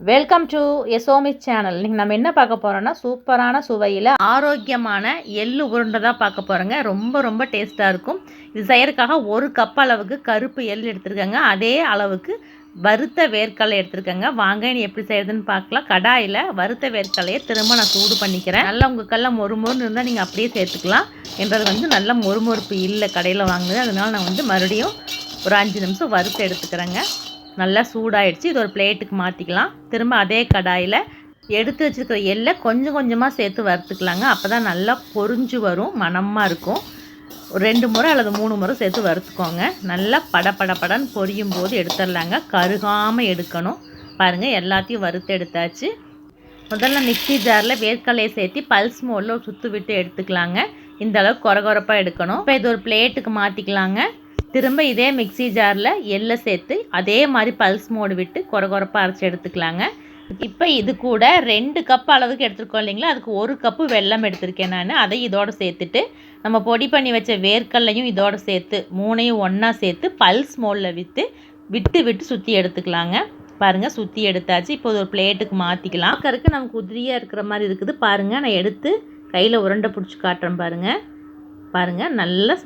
Welcome to எசோமிஸ் channel இன்றைக்கி நம்ம என்ன பார்க்க போகிறோம்னா சூப்பரான சுவையில் ஆரோக்கியமான எள்ளு உருண்டை தான் பார்க்க போகிறோங்க ரொம்ப ரொம்ப டேஸ்ட்டாக இருக்கும். இது செய்யறதுக்காக ஒரு கப் அளவுக்கு கருப்பு எள் எடுத்துருக்கேங்க. அதே அளவுக்கு வறுத்த வேர்க்கடலை எடுத்துருக்கேங்க. வாங்க நீ எப்படி செய்யறதுன்னு பார்க்கலாம். கடாயில் வறுத்த வேர்க்கடலையை திரும்ப நான் சூடு பண்ணிக்கிறேன். நல்லா உங்கள் கல்ல மொறுமொறுன்னு இருந்தால் நீங்கள் அப்படியே சேர்த்துக்கலாம். என்றது வந்து நல்ல மொறுமொறுப்பு இல்லை கடையில் வாங்குது அதனால நான் வந்து மறுபடியும் ஒரு அஞ்சு நிமிஷம் வறுத்து எடுத்துக்கிறேங்க. நல்லா சூடாயிடுச்சு. இது ஒரு பிளேட்டுக்கு மாற்றிக்கலாம் திரும்ப அதே கடாயில் எடுத்து வச்சுருக்கிற எல்லை கொஞ்சம் கொஞ்சமாக சேர்த்து வறுத்துக்கலாங்க. அப்போ தான் நல்லா பொரிஞ்சு வரும் மணமாக இருக்கும். ஒரு ரெண்டு முறை அல்லது மூணு முறை சேர்த்து வறுத்துக்கோங்க. நல்லா பட பட படன்னு பொரியும் போது எடுத்துடலாங்க. கருகாமல் எடுக்கணும். பாருங்கள் எல்லாத்தையும் வறுத்து எடுத்தாச்சு. முதல்ல மிக்சி ஜாரில் வேர்க்கடலையை சேர்த்து பல்ஸ் மோடில் சுற்று விட்டு எடுத்துக்கலாங்க. இந்த அளவுக்கு குறை எடுக்கணும். இப்போ இது ஒரு பிளேட்டுக்கு மாற்றிக்கலாங்க திரும்ப இதே மிக்ஸி ஜாரில் எள்ளை சேர்த்து அதே மாதிரி பல்ஸ் மோடு விட்டு குறை குறைப்பாக அரைச்சி எடுத்துக்கலாங்க. இப்போ இது கூட ரெண்டு கப் அளவுக்கு எடுத்துருக்கோம் இல்லைங்களா? அதுக்கு ஒரு கப்பு வெல்லம் எடுத்திருக்கேன் நான். அதை இதோடு சேர்த்துட்டு நம்ம பொடி பண்ணி வச்ச வேர்க்கல்லையும் இதோடு சேர்த்து மூணையும் ஒன்றா சேர்த்து பல்ஸ் மோடில் விற்று விட்டு விட்டு சுற்றி எடுத்துக்கலாங்க. பாருங்கள் சுற்றி எடுத்தாச்சு. இப்போ ஒரு பிளேட்டுக்கு மாற்றிக்கலாம் பார்க்கறதுக்கு நமக்கு உதிரியாக இருக்கிற மாதிரி இருக்குது. பாருங்கள் நான் எடுத்து கையில் உருண்டை பிடிச்சி காட்டுறேன் பாருங்கள் பாருங்கள் நல்லா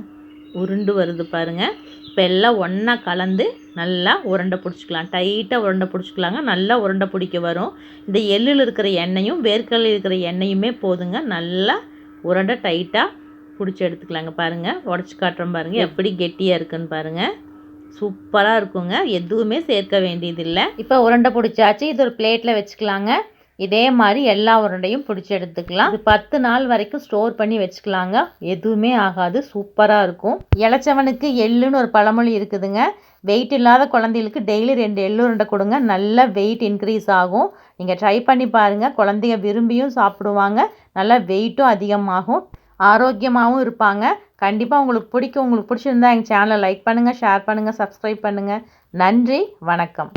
உருண்டு வருது பாருங்கள் இப்போ எல்லாம் ஒன்றா கலந்து நல்லா உருண்டை பிடிச்சிக்கலாம். டைட்டாக உருண்டை பிடிச்சிக்கலாங்க. நல்லா உருண்டை பிடிக்க வரும். இந்த எள்ளில் இருக்கிற எண்ணெயும் வேர்க்கடலில் இருக்கிற எண்ணெயுமே போதுங்க. நல்லா உருண்டை டைட்டாக பிடிச்சி எடுத்துக்கலாங்க பாருங்கள் உடச்சி காட்டுறோம் பாருங்கள் எப்படி கெட்டியாக இருக்குன்னு பாருங்கள் சூப்பராக இருக்குங்க. எதுவுமே சேர்க்க வேண்டியதில்லை. இப்போ உருண்டை பிடிச்சாச்சு. இது ஒரு பிளேட்டில் வச்சுக்கலாங்க. இதே மாதிரி எல்லா உருண்டையும் பிடிச்சி எடுத்துக்கலாம். இது பத்து நாள் வரைக்கும் ஸ்டோர் பண்ணி வச்சுக்கலாங்க. எதுவுமே ஆகாது. சூப்பராக இருக்கும். இளைச்சவனுக்கு எள்ளுன்னு ஒரு பழமொழி இருக்குதுங்க. வெயிட் இல்லாத குழந்தைகளுக்கு டெய்லி ரெண்டு எள்ளு உருண்டை கொடுங்க. நல்ல வெயிட் இன்க்ரீஸ் ஆகும். நீங்கள் ட்ரை பண்ணி பாருங்கள் குழந்தைங்க விரும்பியும் சாப்பிடுவாங்க. நல்லா வெயிட்டும் அதிகமாகும். ஆரோக்கியமாகவும் இருப்பாங்க. கண்டிப்பாக உங்களுக்கு பிடிக்கும். உங்களுக்கு பிடிச்சிருந்தா எங்கள் சேனலை லைக் பண்ணுங்கள் ஷேர் பண்ணுங்கள் சப்ஸ்கிரைப் பண்ணுங்கள் நன்றி. வணக்கம்.